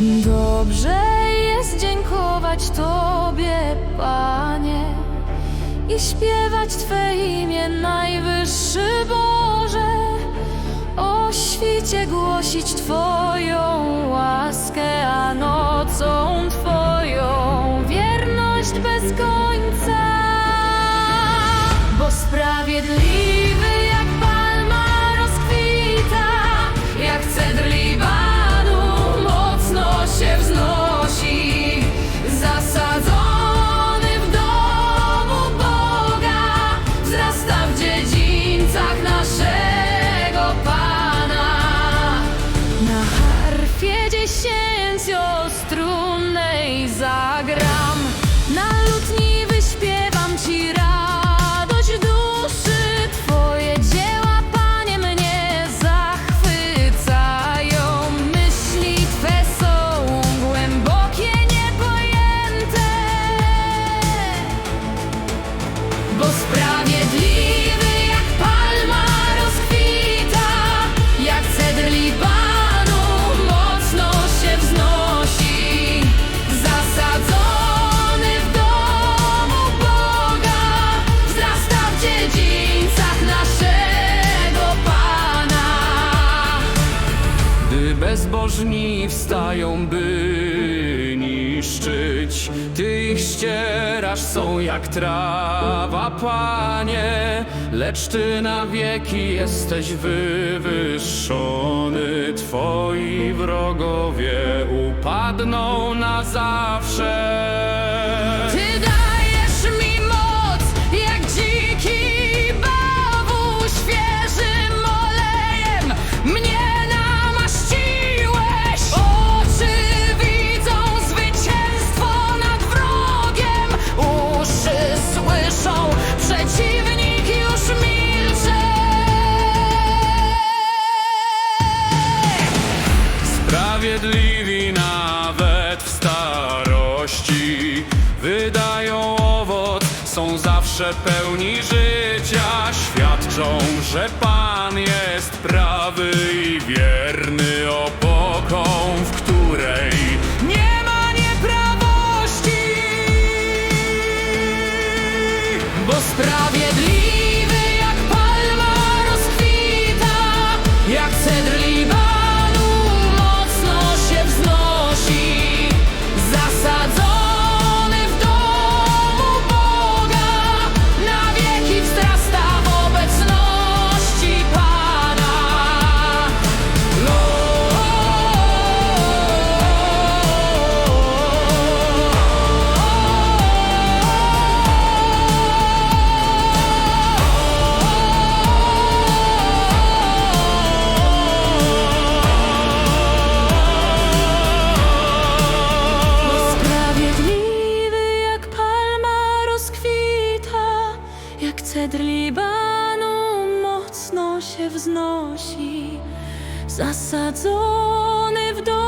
Dobrze jest dziękować Tobie, Panie, i śpiewać Twe imię, najwyższy Boże. O świcie głosić Twoją łaskę, a nocą Twoją wierność bez końca, bo sprawiedliwość. Bezbożni wstają, by niszczyć. Ty ich ścierasz, są jak trawa, Panie Lecz Ty na wieki jesteś wywyższony. Twoi wrogowie upadną na zawsze. pełni życia świadczą, że Pan jest prawy i wierny. Cedr Libanu mocno się wznosi, zasadzony w domu.